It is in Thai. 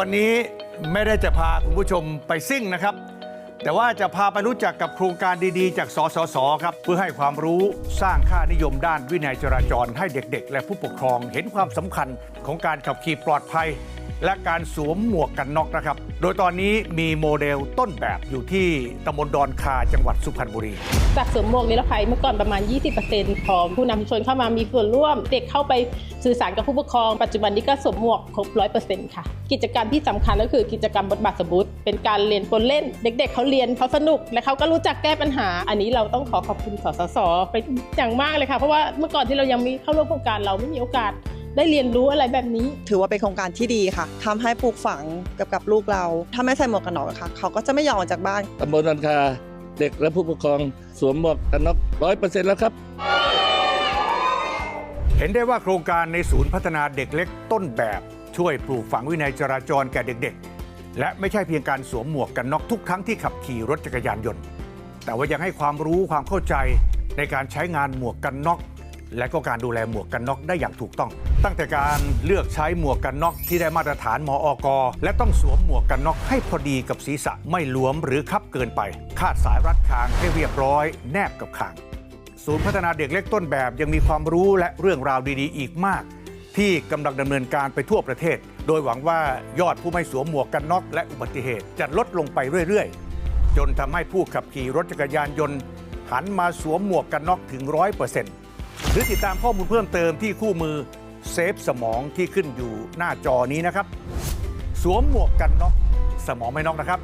วันนี้ไม่ได้จะพาคุณผู้ชมไปซิ่งนะครับ แต่ว่าจะพาไปรู้จักกับโครงการดีๆ จากสสสครับ เพื่อให้ความรู้สร้างค่านิยมด้านวินัยจราจรให้เด็ก ๆ และผู้ปกครองเห็นความสำคัญของการขับขี่ปลอดภัย และการสวมหมวกกันน็อกนะครับ โดยตอนนี้มีโมเดลต้นแบบอยู่ที่ตำบลดอนคาจังหวัดสุพรรณบุรี จากสวมหมวกนิรภัยเมื่อก่อนประมาณ 20%ของผู้นำชุมชนเข้ามามีส่วนร่วม เด็กเข้าไปสื่อสารกับผู้ปกครอง ปัจจุบันนี้ก็สวมหมวกครบ 100%ค่ะ กิจกรรมที่สำคัญก็คือกิจกรรมบทบาทสมมติเป็นการเรียนปนเล่น เด็กๆเขาเรียนเขาสนุก และเขาก็รู้จักแก้ปัญหา อันนี้เราต้องขอขอบคุณสสสไปอย่างมากเลยค่ะเพราะว่าเมื่อก่อนที่เรายังมีเข้าร่วมโครงการเราไม่มีโอกาส ได้เรียนรู้อะไรแบบนี้ ถือว่าเป็นโครงการที่ดีค่ะทำให้ปลูกฝังกับกับลูกเรา ถ้าไม่ใส่หมวกกันน็อกอะค่ะ เขาก็จะไม่ยอมออกจากบ้านตำบลนันคาเด็กและผู้ปกครองสวมหมวกกันน็อกร้อยเปอร์เซ็นต์แล้วครับ เห็นได้ว่าโครงการในศูนย์พัฒนาเด็กเล็กต้นแบบ ช่วยปลูกฝังวินัยจราจรแก่เด็ก ๆ และไม่ใช่เพียงการสวมหมวกกันน็อกทุกครั้งที่ขับขี่รถจักรยานยนต์ แต่ว่ายังให้ความรู้ความเข้าใจในการใช้งานหมวกกันน็อกและก็การดูแลหมวกกันน็อกได้อย่างถูกต้อง ตั้งแต่การเลือกใช้หมวกกันน็อกที่ได้มาตรฐานมออกและต้องสวมหมวกกันน็อกให้พอดีกับศีรษะไม่หลวมหรือคับเกินไป คาดสายรัดคางให้เรียบร้อย แนบกับคาง ศูนย์พัฒนาเด็กเล็กต้นแบบยังมีความรู้และเรื่องราวดีๆ อีกมาก ที่กำลังดำเนินการไปทั่วประเทศ โดยหวังว่ายอดผู้ไม่สวมหมวกกันน็อกและอุบัติเหตุจะลดลงไปเรื่อยๆ จนทำให้ผู้ขับขี่รถจักรยานยนต์หันมาสวมหมวกกันน็อกถึงร้อยเปอร์เซ็นต์หรือติดตามข้อมูลเพิ่มเติมที่คู่มือ เซฟสมองที่ขึ้นอยู่หน้าจอนี้นะครับ สวมหมวกกันน็อกสมองไม่น็อกนะครับ